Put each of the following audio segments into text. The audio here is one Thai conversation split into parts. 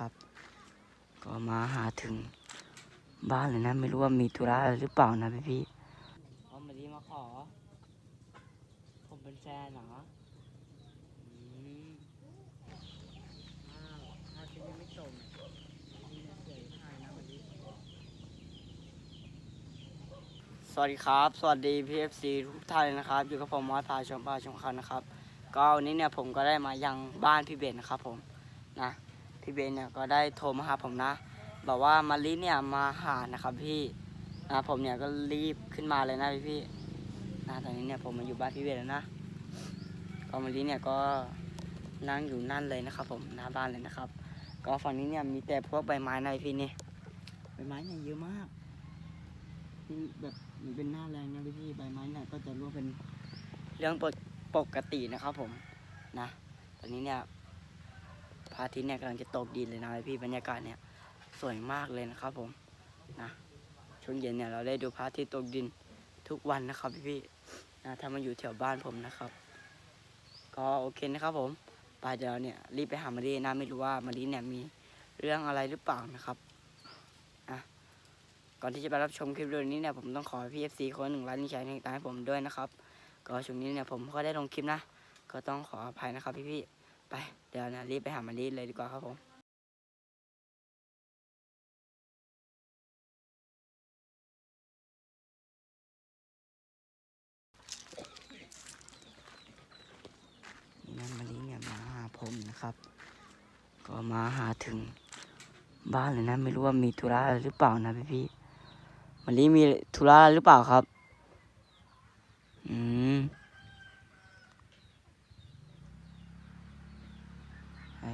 นะครับ ก็มาหาถึงบ้านเลยนะ ไม่รู้ว่ามีธุระอะไรหรือเปล่านะพี่พี่ๆอ๋อมาดีมาขอ ผมเป็นแฟนเหรออืมอ้าวถ้าฉันยังไม่ส่งนี่นะเสียหายนะมาดีสวัสดีครับ สวัสดีพีเอฟซีทุกท่านเลยนะครับ อยู่กับผมมอสพาชมพาชมคันนะครับ ก็วันนี้เนี่ยผมก็ได้มายังบ้านพี่เบนนะครับผมนะ พี่เบนเนี่ยก็ได้โทรมาหาผมนะ บอกว่ามาลิเนี่ยมาหานะครับพี่นะผมเนี่ยก็รีบขึ้นมาเลยนะพี่พี่นะตอนนี้เนี่ยผมมาอยู่บ้านพี่เบนแล้วนะก็มาลิเนี่ยก็นั่งอยู่นั่นเลยนะครับ ผมหน้าบ้านเลยนะครับ ก็ฝั่งนี้เนี่ยมีแต่พวกใบไม้นะพี่นี่ใบไม้เนี่ยเยอะมากนี่แบบมันเป็นหน้าแรงนะพี่พี่ใบไม้เนี่ยก็จะร่วงเป็นเรื่องปกตินะครับผมนะตอนนี้เนี่ย ระอาทิตย์เนี่ยกำลังจะตกดินเลยนะพี่บรรยากาศเนี่ยสวยมากเลยนะครับผมนะช่วงเย็นเนี่ยเราได้ดูพระอาทิตย์ตกดินทุกวันนะครับพี่พี่นะถ้ามาอยู่แถวบ้านผมนะครับ ก็โอเคนะครับผมไปเดี๋ยวเนี่ยรีบไปหามารีนะไม่รู้ว่ามารีเนี่ยมีเรื่องอะไรหรือเปล่านะครับอะก่อนที่จะไปรับชมคลิปวิดีโอนี้เนี่ยผมต้องขอพี่เอฟซีคนหนึ่งไลค์หนึ่งแชร์หนึ่งตามให้ผมด้วยนะครับ ก็ช่วงนี้เนี่ยผมก็ได้ลงคลิปนะ ก็ต้องขออภัยนะครับพี่พี่ๆ ไป เดี๋ยวนะรีบไปหามารีเลยดีกว่าครับผมนี่นะมาลีเนี่ยมาหาผมนะครับ ก็มาหาถึงบ้านเลยนะ ไม่รู้ว่ามีธุระอะไรหรือเปล่านะพี่พี่มาลีมีธุระหรือเปล่าครับ อืม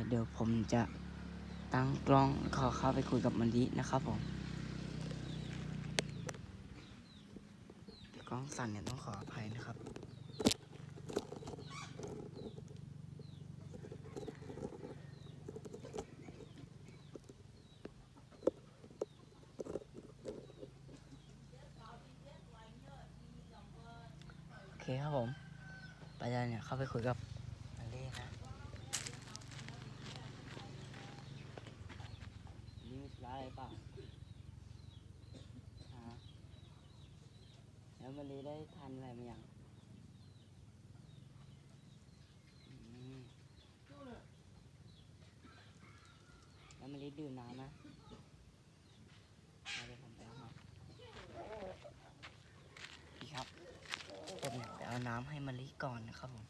เดี๋ยวผมจะตั้งกล้องขอเข้าไปคุยกับมาลีนะครับผมกล้องสั่นเนี่ยต้องขออภัยนะครับโอเคครับผม ไปเลยเนี่ยเข้าไปคุยกับมาเล่นะนี่มีธุระอะไรเปล่าฮะแล้วมาเล่ได้ทานอะไรมาอย่างอืม แล้วมาเล่ดื่มน้ำนะเอาเดี๋ยวผมไปเอามาพี่ครับผมไปเอาน้ำให้มะลิก่อนนะครับผม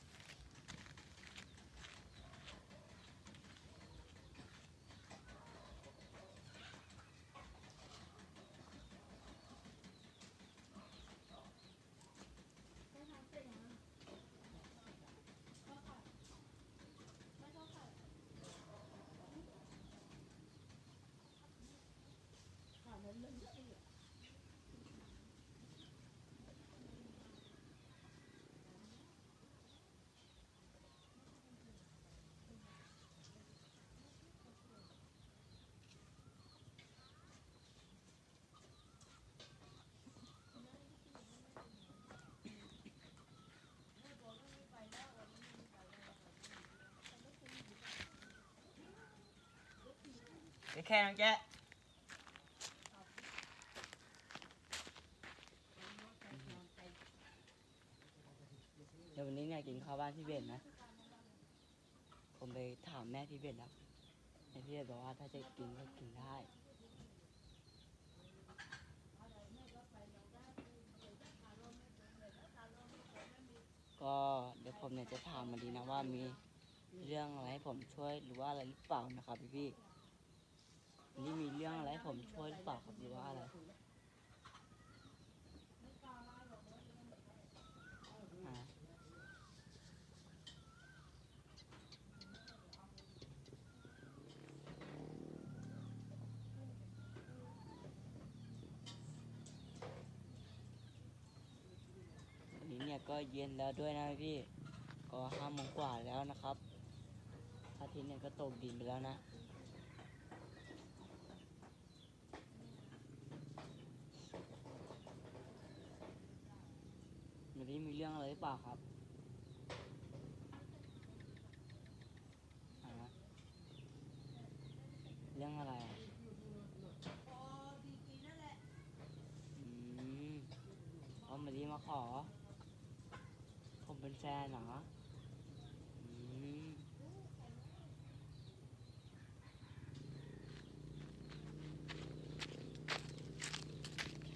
แค่น้องแจ๊ะเดี๋ยววันนี้เนี่ยกินข้าวบ้านพี่เบนนะ ผมไปถามแม่พี่เบนแล้วแม่พี่เบนบอกว่าถ้าจะกินก็กินได้ ก็เดี๋ยวผมเนี่ยจะถามมาดีนะว่ามีเรื่องอะไรให้ผมช่วยหรือว่าอะไรหรือเปล่านะครับพี่พี่ นี่มีเรื่องอะไรผมช่วยหรือเปล่าครับหรือว่าอะไร วันนี้เนี่ยก็เย็นแล้วด้วยนะพี่ ก็ห้าโมงกว่าแล้วนะครับอาทิตย์เนี่ยก็ตกดินไปแล้วนะ วันนี้มีเรื่องอะไรหรือเปล่าครับเรื่องอะไรอะอืมเอามาดีมาขอ ผมเป็นแฟนเหรอม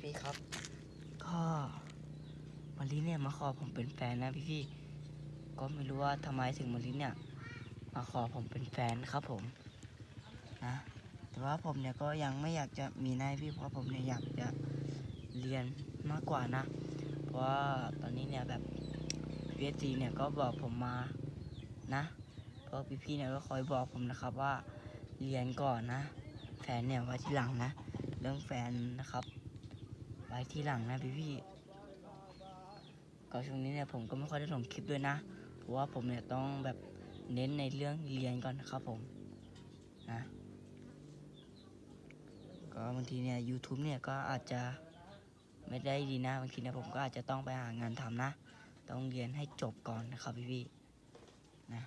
พี่ครับ ก็ มาขอผมเป็นแฟนนะพี่พี่ก็ไม่รู้ว่าทำไมถึงมารีเนี่ยมาขอผมเป็นแฟนครับผมนะแต่ว่าผมเนี่ยก็ยังไม่อยากจะมีนายพี่เพราะผมเนี่ยอยากจะเรียนมากกว่านะ เพราะว่าตอนนี้เนี่ยแบบพีเอซีเนี่ยก็บอกผมมานะเพราะพี่ๆเนี่ยก็คอยบอกผมนะครับว่าเรียนก่อนนะแฟนเนี่ยไว้ที่หลังนะ เรื่องแฟนนะครับ ไว้ที่หลังนะพี่ๆ ก็ช่วงนี้เนี่ยผมก็ไม่ค่อยได้ลงคลิปด้วยนะ เพราะว่าผมเนี่ยต้องแบบเน้นในเรื่องเรียนก่อนนะครับผมนะก็บางทีเนี่ย YouTube เนี่ยก็อาจจะไม่ได้ดีนะบางทีเนี่ยผมก็อาจจะต้องไปหางานทำนะ ต้องเรียนให้จบก่อนนะครับพี่พี่นะ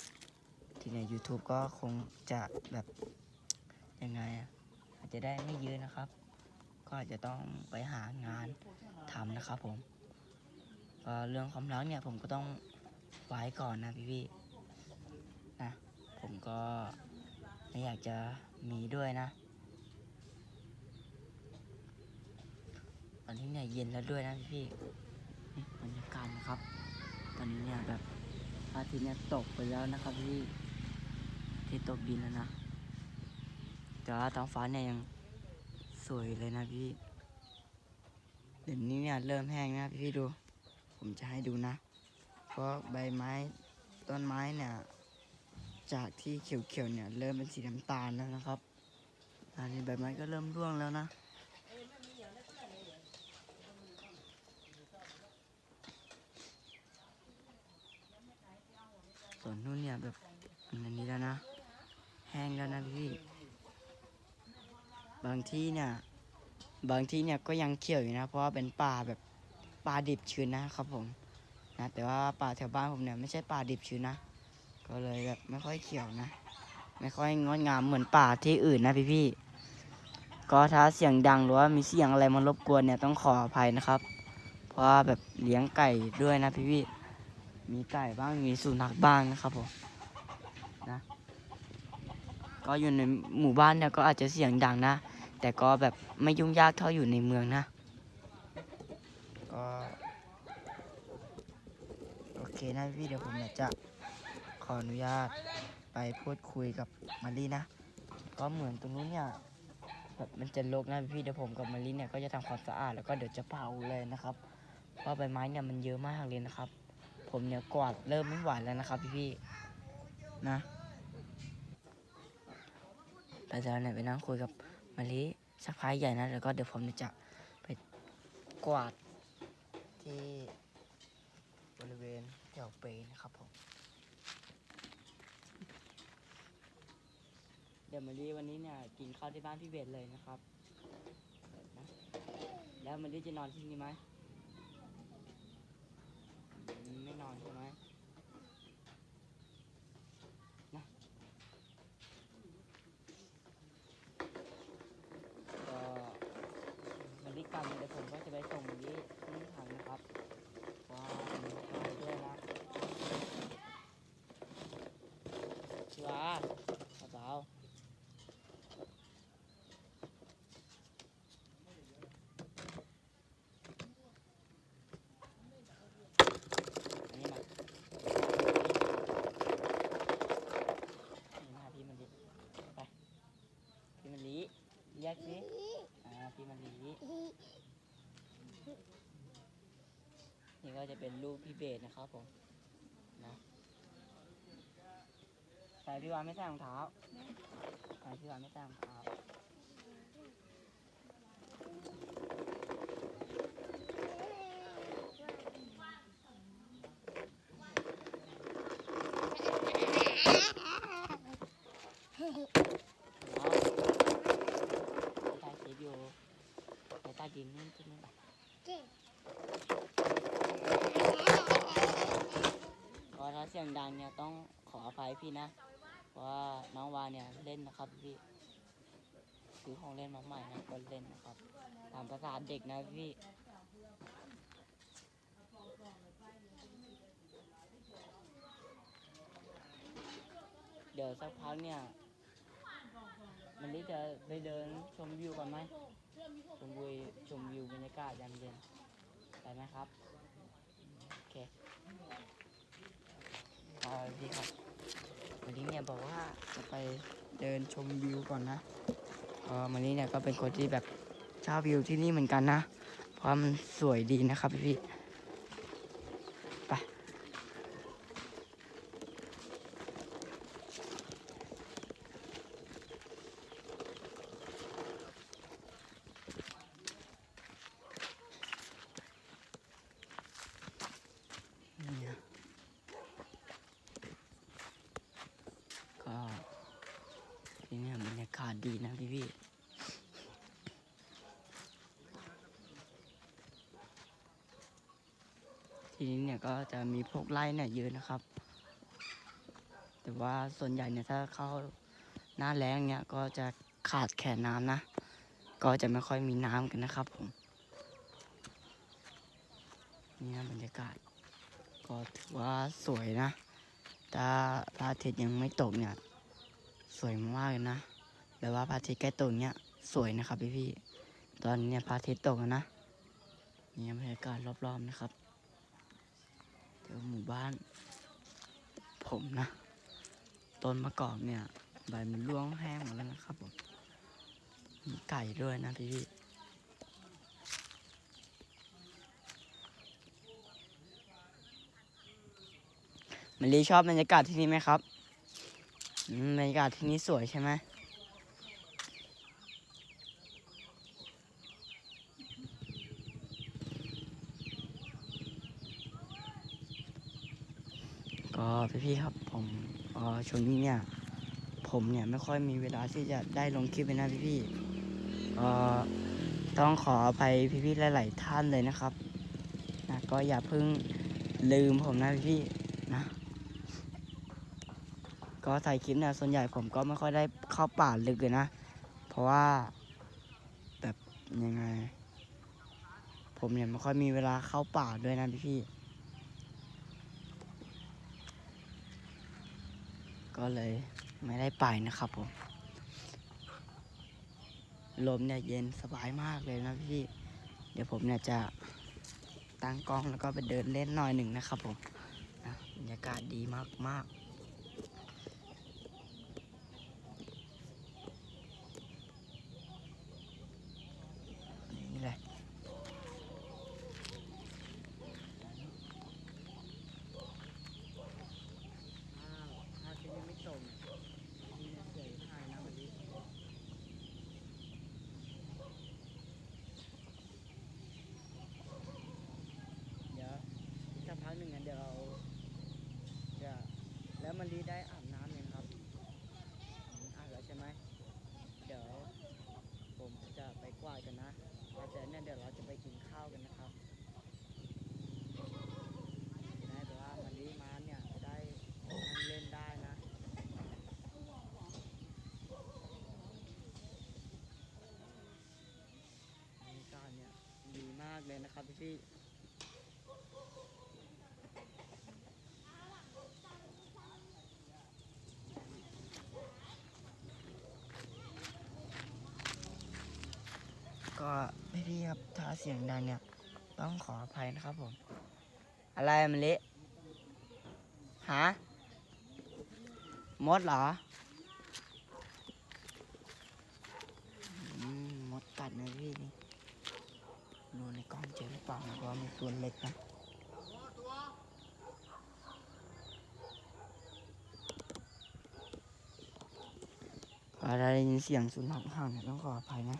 ทีเนี่ย YouTube ก็คงจะแบบยังไงอะอาจจะได้ไม่เยอะนะครับ ก็อาจจะต้องไปหางานทำนะครับผม ก็เรื่องความรักเนี่ยผมก็ต้องไว้ก่อนนะพี่พี่ๆนะผมก็ไม่อยากจะมีด้วยนะ ตอนนี้เนี่ยเย็นแล้วด้วยนะพี่ๆนี่บรรยากาศนะครับ ตอนนี้เนี่ยแบบอาทิตย์เนี่ยตกไปแล้วนะครับพี่ที่ตกดินแล้วนะแต่ว่าท้องฟ้าเนี่ยยังสวยเลยนะพี่เดี๋ยวนี้เนี่ยเริ่มแห้งนะพี่ดู ผมจะให้ดูนะ เพราะใบไม้ต้นไม้เนี่ย จากที่เขียวๆเนี่ย เริ่มเป็นสีน้ำตาลแล้วนะครับอันนี้ใบไม้ก็เริ่มร่วงแล้วนะ ส่วนนู้นเนี่ยแบบอันนี้แล้วนะ แห้งแล้วนะพี่ บางที่เนี่ย บางที่เนี่ยก็ยังเขียวอยู่นะ เพราะว่าเป็นป่าแบบ ป่าดิบชื้นนะครับผมนะแต่ว่าป่าแถวบ้านผมเนี่ยไม่ใช่ป่าดิบชื้นนะ ก็เลยแบบไม่ค่อยเขียวนะ ไม่ค่อยงดงามเหมือนป่าที่อื่นนะพี่พี่ก็ถ้าเสียงดังหรือว่ามีเสียงอะไรมารบกวนเนี่ยต้องขออภัยนะครับ เพราะว่าแบบเลี้ยงไก่ด้วยนะพี่พี่มีไก่บ้างมีสุนัขบ้างนะครับผมนะก็อยู่ในหมู่บ้านเนี่ยก็อาจจะเสียงดังนะ แต่ก็แบบไม่ยุ่งยากเท่าอยู่ในเมืองนะ ก็โอเคนะพี่เดี๋ยวผมจะขออนุญาตไปพูดคุยกับมารีนะก็เหมือนตรงนู้นเนี่ยแบบมันจะรกนะพี่เดี๋ยวผมกับมารีเนี่ยก็จะทำความสะอาดแล้วก็เดี๋ยวจะเผาเลยนะครับเพราะใบไม้เนี่ยมันเยอะมากเลยนะครับ ผมเนี่ยกวาดเริ่มไม่ไหวแล้วนะครับ พี่ๆนะไปเดี๋ยวเนี่ยไปนั่งคุยกับมาลิสักพักใหญ่นะแล้วก็เดี๋ยวผมจะไปกวาด ที่บริเวณแถวเปนะครับผม เดี๋ยวมารีวันนี้เนี่ยกินข้าวที่บ้านพี่เบสเลยนะครับนะแล้วมารีจะนอนที่นี่ไหมอืมไม่นอนใช่ไหมนะก็มารีกลับเดี๋ยวผมก็จะไปส่งมารีขึ้นทางนะครับว้าวมีข้าวด้วยนะชิ มาข่าวนี่มาพี่มันลีไปพี่มันลีเรียกสิอ่าพี่มันลีนี่ก็จะเป็นลูกพี่เบสนะครับผม นะ ใส่พี่วานไม่ใส่รองเท้าใส่พี่วานไม่ใส่รองเท้าต้คลิปอยู่ในใต้ดินนี่ใช่ไหมก็ถ้าเสียงดังเนี่ยต้องขออภัยพี่นะ ว่าน้องวาเนี่ยเล่นนะครับพี่ซื้อของเล่นมาใหม่นะก็เล่นนะครับ ตามภาษาเด็กนะพี่เดี๋ยวสักพักเนี่ย มันนี่จะไปเดินชมวิวกันไหมชมวิวชมวิวบรรยากาศยามเย็นไปไหมครับ โอเคพอพี่ครับ วันนี้เนี่ยบอกว่าจะไปเดินชมวิวก่อนนะเออวันนี้เนี่ยก็เป็นคนที่แบบชอบวิวที่นี่เหมือนกันนะ เพราะมันสวยดีนะครับพี่ๆไป นี่นะก็ที่เนี่ยบรรยากาศดี นะพี่พี่ทีนี้เนี่ยก็จะมีพวกไร่เนี่ยเยอะนะครับ แต่ว่าส่วนใหญ่เนี่ยถ้าเข้าหน้าแล้งเนี่ยก็จะขาดแคลนน้ำนะ ก็จะไม่ค่อยมีน้ำกันนะครับผม นี่นะบรรยากาศ ก็ถือว่าสวยนะ ถ้าพระอาทิตย์ยังไม่ตกเนี่ย สวยมากเลยนะ แบบว่าพระอาทิตย์ใกล้ตกเนี่ยสวยนะครับพี่พี่ตอนนี้เนี่ยพระอาทิตย์ตกแล้วนะนี่บรรยากาศรอบๆนะครับเดี๋ยวหมู่บ้าน ผมนะต้นมะกอกเนี่ย ใบมันร่วงแห้งหมดแล้วนะครับผมมีไก่ด้วยนะพี่พี่มันลีชอบบรรยากาศที่นี่ไหมครับบรรยากาศที่นี่สวยใช่ไหม ก็พี่ๆครับผมเออช่วงนี้เนี่ย ผมเนี่ยไม่ค่อยมีเวลาที่จะได้ลงคลิปเลยนะพี่ๆเอ่อต้องขออภัยพี่ๆหลาย ๆ ท่านเลยนะครับนะก็อย่าเพิ่งลืมผมนะพี่ๆนะ ก็ถ่ายคลิปเนี่ยส่วนใหญ่ผมก็ไม่ค่อยได้เข้าป่าลึกเลยนะ เพราะว่าแบบยังไง ผมเนี่ยไม่ค่อยมีเวลาเข้าป่าด้วยนะพี่พี่ๆ ก็เลยไม่ได้ไปนะครับผม ลมเนี่ยเย็นสบายมากเลยนะพี่ เดี๋ยวผมเนี่ยจะตั้งกล้องแล้วก็ไปเดินเล่นหน่อยหนึ่งนะครับผมบรรยากาศดีมากๆ นี่แหละถ้าที่นี่ไม่ตรงที่นี่เสียหายนะวันนี้เดี๋ยวอีก สักพักหนึ่งเดี๋ยวเราจะแล้วมันดีได้อาบน้ำยังครับอาบแล้วใช่ไหมเดี๋ยวผมจะไปกวาดกันนะแล้วจากนั้นเดี๋ยวเราจะไปกินข้าวกันนะครับนะแต่ว่าวันนี้มาเนี่ยจะได้นั่งเล่นได้นะกาศเนี่ยดีมากเลยนะครับพี่ ก็พี่พี่ครับถ้าเสียงดังเนี่ย ต้องขออภัยนะครับผม อะไรมันเละฮะมดเหรอมดกัดนะพี่นี่ดูในกล้องเจอหรือเปล่านะเพราะมันตัวเล็กนะถ้าได้ยินเสียงสุนัขเห่าเนี่ยต้องขออภัยนะ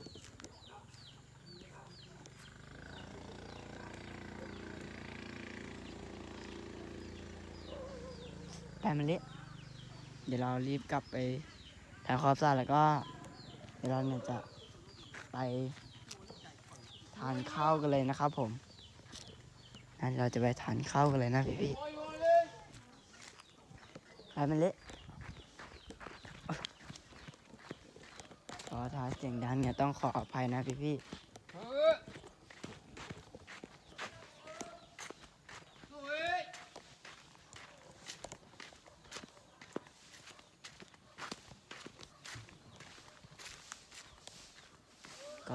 ไปมันเละเดี๋ยวเรารีบกลับไปทำความสะอาดแล้วก็ เดี๋ยวเราเนี่ยจะไปทานข้าวกันเลยนะครับ ผมนั่นเราจะไปทานข้าวกันเลยนะพี่พี่ๆไปมันเละก็ถ้าเสียงดังเนี่ยต้องขออภัยนะพี่พี่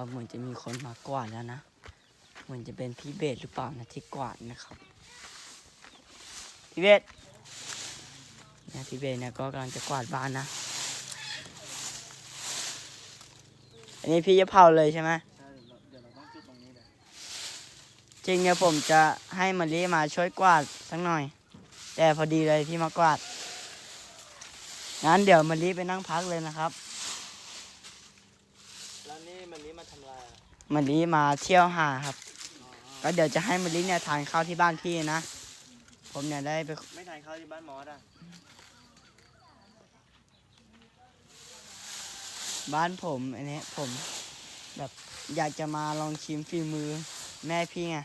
็เหมือนจะมีคนมากวาดแล้วนะ เหมือนจะเป็นพี่เบสหรือเปล่านะที่กวาดนะครับ พี่เบสเนี่ยพี่เบสเนี่ยก็กำลังจะกวาดบ้านนะ อันนี้พี่จะเผาเลยใช่ไหมใช่เดี๋ยวเราต้องจุดตรงนี้เลยจริงเนี่ยผมจะให้มารีมาช่วยกวาดสักหน่อย แต่พอดีเลยพี่มากวาด งั้นเดี๋ยวมารีไปนั่งพักเลยนะครับ แล้วนี่มันนี้มาทำลายอะ มารีมาเที่ยวหาครับอ๋อก็เดี๋ยวจะให้มารีเนี่ยทานข้าวที่บ้านพี่นะ ผมเนี่ยได้ไปไม่ทานข้าวที่บ้านมอสอะ บ้านผมอันนี้ผมแบบอยากจะมาลองชิมฝีมือแม่พี่ไง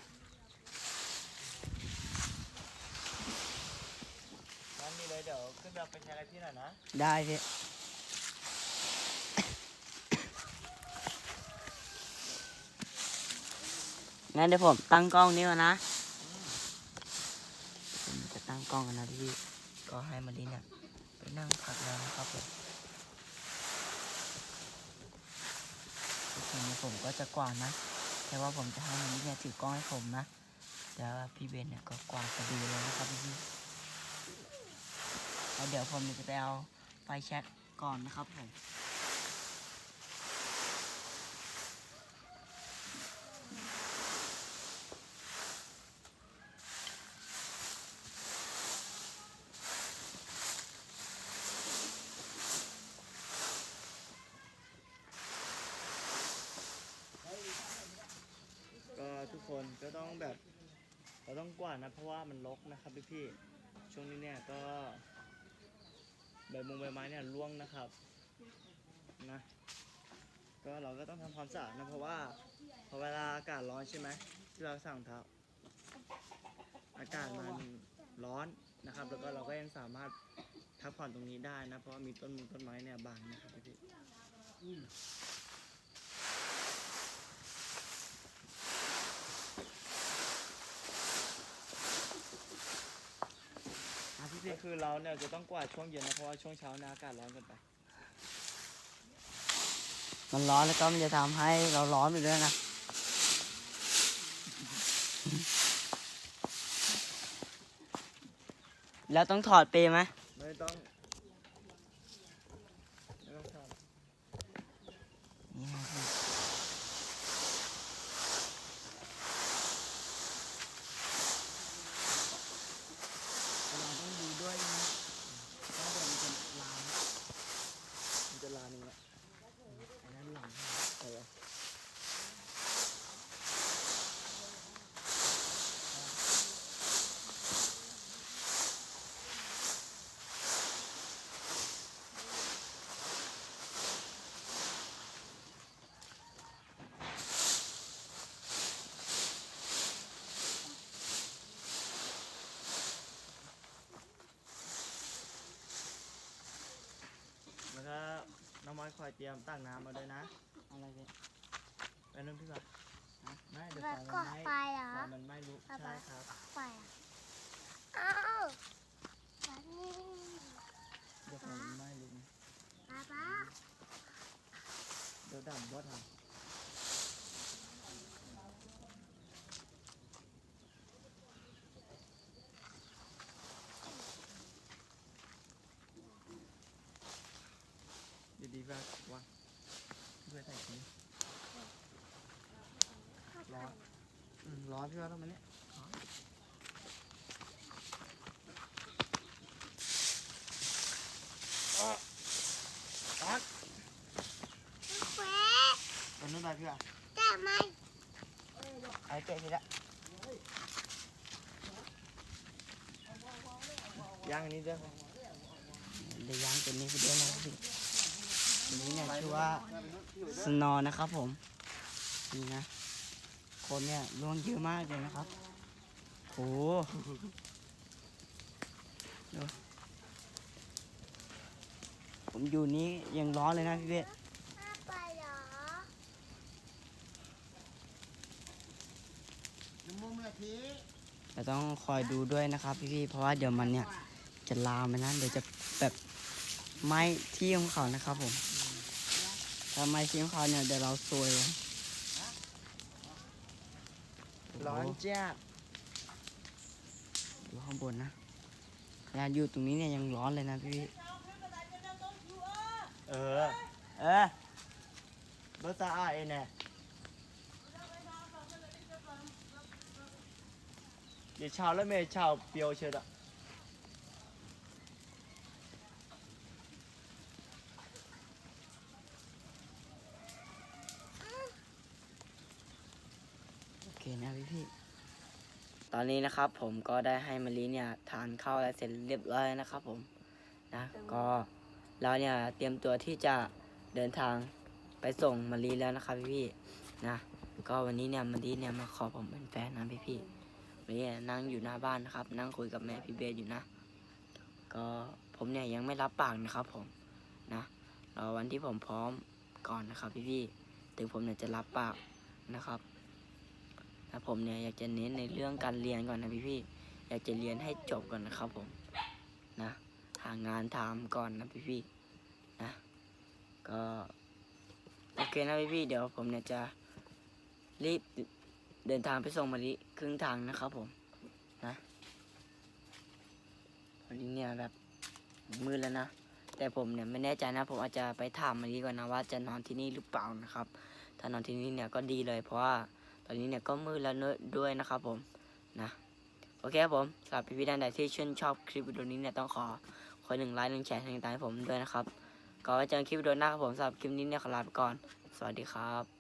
งั้นนี่เลยเดี๋ยวขึ้นไปเอาไปแชร์กับพี่หน่อยนะ ได้พี่ งั้นเดี๋ยวผมตั้งกล้องนี้ก่อนนะผมจะตั้งกล้องกันนะพี่ก็ให้มารีเนี่ยไปนั่งพักแล้วนะครับผมทีนี้ผมก็จะกวาดนะ แต่ว่าผมจะให้มารีเนี่ยถือกล้องให้ผมนะแต่ว่าพี่เบนเนี่ยก็กวาดพอดีเลยนะครับพี่แล้วเดี๋ยวผมจะไปเอาไฟแช็กก่อนนะครับผม ก็ทุกคนก็ต้องแบบ เราต้ องกวาดนะเพราะว่ามันรกนะครับพี่พี่ช่วงนี้เนี่ยก็ใบมงใบไม้เนี่ยร่วงนะครับนะก็เราก็ต้องทำความสะอาดนะเพราะว่าพอเวลาอากาศร้อนใช่ไหมที่เราสั่งเท้าอากาศมันร้อนนะครับ แล้วก็เราก็ยังสามารถพักผ่อนตรงนี้ได้นะเพราะมีต้นมงต้นไม้เนี่ยบังนะครับพี่ พี่ๆอะพี่เบนี่นคือเราเนี่ยจะต้องกวาดช่วงเย็นนะเพราะว่าช่วงเช้าเนี่ยอากาศร้อนเกินไป มันร้อนแล้วก็มันจะทำให้เราร้อนไปด้วยนะ แล้วต้องถอดเปรย์ไหมไม่ต้องไม่ต้องทนี่นะพี่เราต้องดูด้วยนะเพราะเดี๋ยวมันจะลามำมันจะลาหนึ่งละ อันนั้นหลัง ใช่ปะแล้วก็น้ องมอยคอยเตรียมตั้งน้ำมาด้วยนะอะไรเนี่ยไปนึงพี่ปะไม่เดี๋ยวแบไฟบมันก่อไหม้ไฟเหรอไฟมันไหม้ลุกป๊าใช่ป๊าครับไฟอะอ้าวแบบนี้เดี๋ยวไฟมันไหม้ลุกนะป๊าป๊าเดี๋ยวดับบ่ทันดีๆว่าวางเพื่อใส่ชิ้น ร้อน อืม ร้อนพี่ว่าต้องมาเนี่ยร้อนอ้อร้อนเฟะตอนนู้นไปพี่ว่าแต่ไม่ไอ้เจ๊ทีละย่างอันนี้เด้วยเดี๋ยวย่างตัวนี้ไปด้วยนะครับพี่ตัวนี้เนี่ยชื่อว่าสนอนะครับผม นี่นะ นเนี่ยร่วงเยอะมากเลยนะครับ โอ้โหผมอยู่นี้ยังร้อนเลยนะพี่เบสเราต้องคอยดูด้วยนะครับพี่ๆ เพราะว่าเดี๋ยวมันเนี่ยจะลามไปนะเดี๋ยวจะแบบไม้ที่ของเขานะครับผมถ้าไม้ที่ของเขาเนี่ยเดี๋ยวเราซวยเลย ร้อนจ้าดูข้างบนนะขนาดอยู่ตรงนี้เนี่ยยังร้อนเลยนะพี่ เออ เออรถสะอาไอเนี่ยเดี๋ยวเช้าแล้วเมย์เช้าเปียวเชิดอะ โอ เคนะพี่พี่ๆตอนนี้นะครับผมก็ได้ให้มะลิเนี่ยทานข้าวอะไรเสร็จเรียบร้อยแล้วนะครับผมนะก็เราเนี่ยเตรียมตัวที่จะเดินทางไปส่งมะลิแล้วนะครับพี่พี่ๆนะก็วันนี้เนี่ยมะลิเนี่ยมาขอผมเป็นแฟนนะพี่พี่ๆมะลิเนี่ยนั่งอยู่หน้าบ้านนะครับ นั่งคุยกับแม่พี่เบสอยู่นะ ก็ผมเนี่ยยังไม่รับปากนะครับผมนะรอวันที่ผมพร้อมก่อนนะครับพี่พี่ๆถึงผมเนี่ยจะรับปากนะครับ นะผมเนี่ยอยากจะเน้นในเรื่องการเรียนก่อนนะพี่พี่ๆอยากจะเรียนให้จบก่อนนะครับผมนะหางานทำก่อนนะพี่พี่ๆนะก็โอเคนะพี่พี่ๆเดี๋ยวผมเนี่ยจะรีบเดินทางไปส่งมาลิครึ่งทางนะครับผมนะวันนี้เนี่ยแบบมืดแล้วนะแต่ผมเนี่ยไม่แน่ใจนะ ผมอาจจะไปถามมาลิก่อนนะว่าจะนอนที่นี่หรือเปล่านะครับ ถ้านอนที่นี่เนี่ยก็ดีเลยเพราะว่า ตอนนี้เนี่ยก็มืดแล้วด้วยนะครับผมนะโอเคครับผมสำหรับพี่ๆท่านใดที่ชื่นชอบคลิปวิดีโอนี้เนี่ยต้องขอขอหนึ่งไลค์หนึ่งแชร์หนึ่งตามให้ผมด้วยนะครับก็ไว้เจอกันคลิปวิดีโอหน้าครับผมสำหรับคลิปนี้เนี่ยขอลาไปก่อน สวัสดีครับ